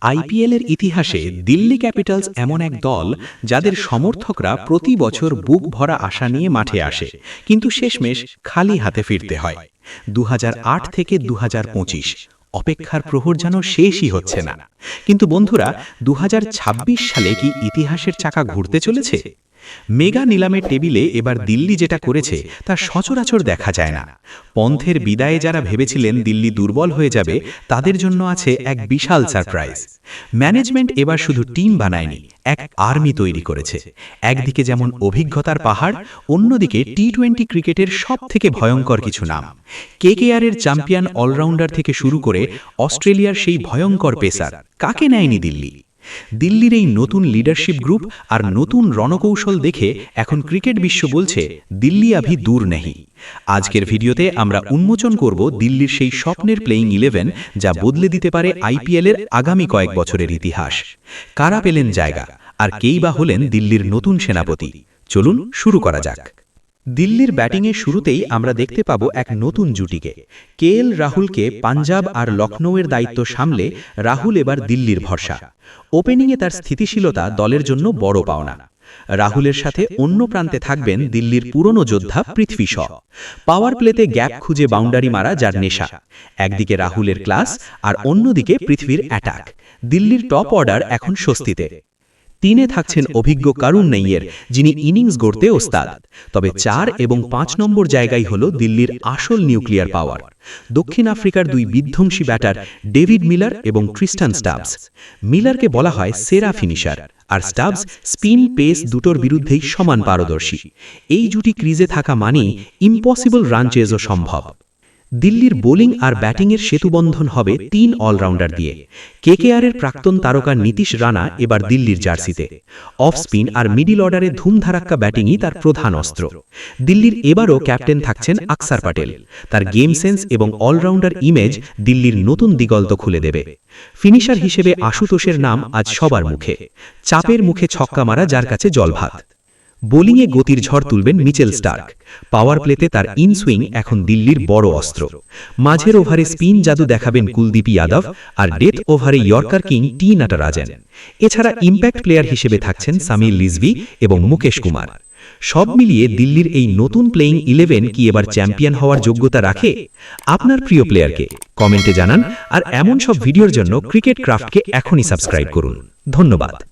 আইপিএলের ইতিহাসে দিল্লি ক্যাপিটালস এমন এক দল যাদের সমর্থকরা প্রতি বছর বুক ভরা আশা নিয়ে মাঠে আসে। কিন্তু শেষমেশ খালি হাতে ফিরতে হয়। দু হাজার আট থেকে দুহাজার পঁচিশ। অপেক্ষার প্রহর যেন শেষই হচ্ছে না। কিন্তু বন্ধুরা দু হাজার ছাব্বিশ সালে কি ইতিহাসের চাকা ঘুরতে চলেছে? মেগা নিলামের টেবিলে এবার দিল্লি যেটা করেছে, তা সচরাচর দেখা যায় না। পন্থের বিদায়ে যারা ভেবেছিলেন দিল্লি দুর্বল হয়ে যাবে, তাদের জন্য আছে এক বিশাল সারপ্রাইজ। ম্যানেজমেন্ট এবার শুধু টিম বানায়নি, এক আর্মি তৈরি করেছে। একদিকে যেমন অভিজ্ঞতার পাহাড়, অন্যদিকে টি টোয়েন্টি ক্রিকেটের সব থেকে ভয়ঙ্কর কিছু নাম। কেকেআরের চ্যাম্পিয়ন অলরাউন্ডার থেকে শুরু করে অস্ট্রেলিয়ার সেই ভয়ঙ্কর পেসার, কাকে নেয়নি দিল্লি? দিল্লির এই নতুন লিডারশিপ গ্রুপ আর নতুন রণকৌশল দেখে এখন ক্রিকেট বিশ্ব বলছে, দিল্লি আভি দূর নেহি। আজকের ভিডিওতে আমরা উন্মোচন করব দিল্লির সেই স্বপ্নের প্লেয়িং ইলেভেন যা বদলে দিতে পারে আইপিএলের আগামী কয়েক বছরের ইতিহাস। কারা পেলেন জায়গা? আর কেই বা হলেন দিল্লির নতুন সেনাপতি? চলুন শুরু করা যাক। দিল্লির ব্যাটিংয়ের শুরুতেই আমরা দেখতে পাব এক নতুন জুটিকে। কে এল রাহুলকে পাঞ্জাব আর লখনৌয়ের দায়িত্ব সামলে রাহুল এবার দিল্লির ভরসা। ওপেনিংয়ে তার স্থিতিশীলতা দলের জন্য বড় পাওনা। রাহুলের সাথে অন্য প্রান্তে থাকবেন দিল্লির পুরনো যোদ্ধা পৃথ্বী শ। পাওয়ার প্লেতে গ্যাপ খুঁজে বাউন্ডারি মারা যার নেশা। একদিকে রাহুলের ক্লাস আর অন্যদিকে পৃথিবীর অ্যাটাক। দিল্লির টপ অর্ডার এখন স্বস্তিতে। তিনে থাকছেন অভিজ্ঞ কারুণ নেইয়ের, যিনি ইনিংস গড়তে ওস্তাদ। তবে চার এবং পাঁচ নম্বর জায়গায় হল দিল্লির আসল নিউক্লিয়ার পাওয়ার। দক্ষিণ আফ্রিকার দুই বিধ্বংসী ব্যাটার ডেভিড মিলার এবং ক্রিস্টান স্টাবস। মিলারকে বলা হয় সেরা ফিনিশার, আর স্টাবস স্পিন পেস দুটোর বিরুদ্ধেই সমান পারদর্শী। এই জুটি ক্রিজে থাকা মানেই ইম্পসিবল রান চেজও সম্ভব। দিল্লির বোলিং আর ব্যাটিংয়ের সেতুবন্ধন হবে তিন অলরাউন্ডার দিয়ে। কেকেআরের প্রাক্তন তারকা নীতিশ রানা এবার দিল্লির জার্সিতে। অফ স্পিন আর মিডিল অর্ডারে ধুমধারাক্কা ব্যাটিংই তার প্রধান অস্ত্র। দিল্লির এবারও ক্যাপ্টেন থাকছেন আকসার প্যাটেল তার গেম সেন্স এবং অলরাউন্ডার ইমেজ দিল্লির নতুন দিগন্ত খুলে দেবে। ফিনিশার হিসেবে আশুতোষের নাম আজ সবার মুখে। চাপের মুখে ছক্কা মারা যার কাছে জলভাত। বোলিংয়ে গতির ঝড় তুলবেন মিচেল স্টার্ক। পাওয়ার প্লেতে তার ইনসুইং এখন দিল্লির বড় অস্ত্র। মাঝের ওভারে স্পিন জাদু দেখাবেন কুলদীপ যাদব আর ডেথ ওভারে ইয়র্কার কিং টি নাটারাজেন। এছাড়া ইম্প্যাক্ট প্লেয়ার হিসেবে থাকছেন সামির লিজভি এবং মুকেশ কুমার। সব মিলিয়ে দিল্লির এই নতুন প্লেয়িং ইলেভেন কি এবার চ্যাম্পিয়ন হওয়ার যোগ্যতা রাখে? আপনার প্রিয় প্লেয়ারকে কমেন্টে জানান আর এমন সব ভিডিওর জন্য ক্রিকেট ক্রাফটকে এখনই সাবস্ক্রাইব করুন। ধন্যবাদ।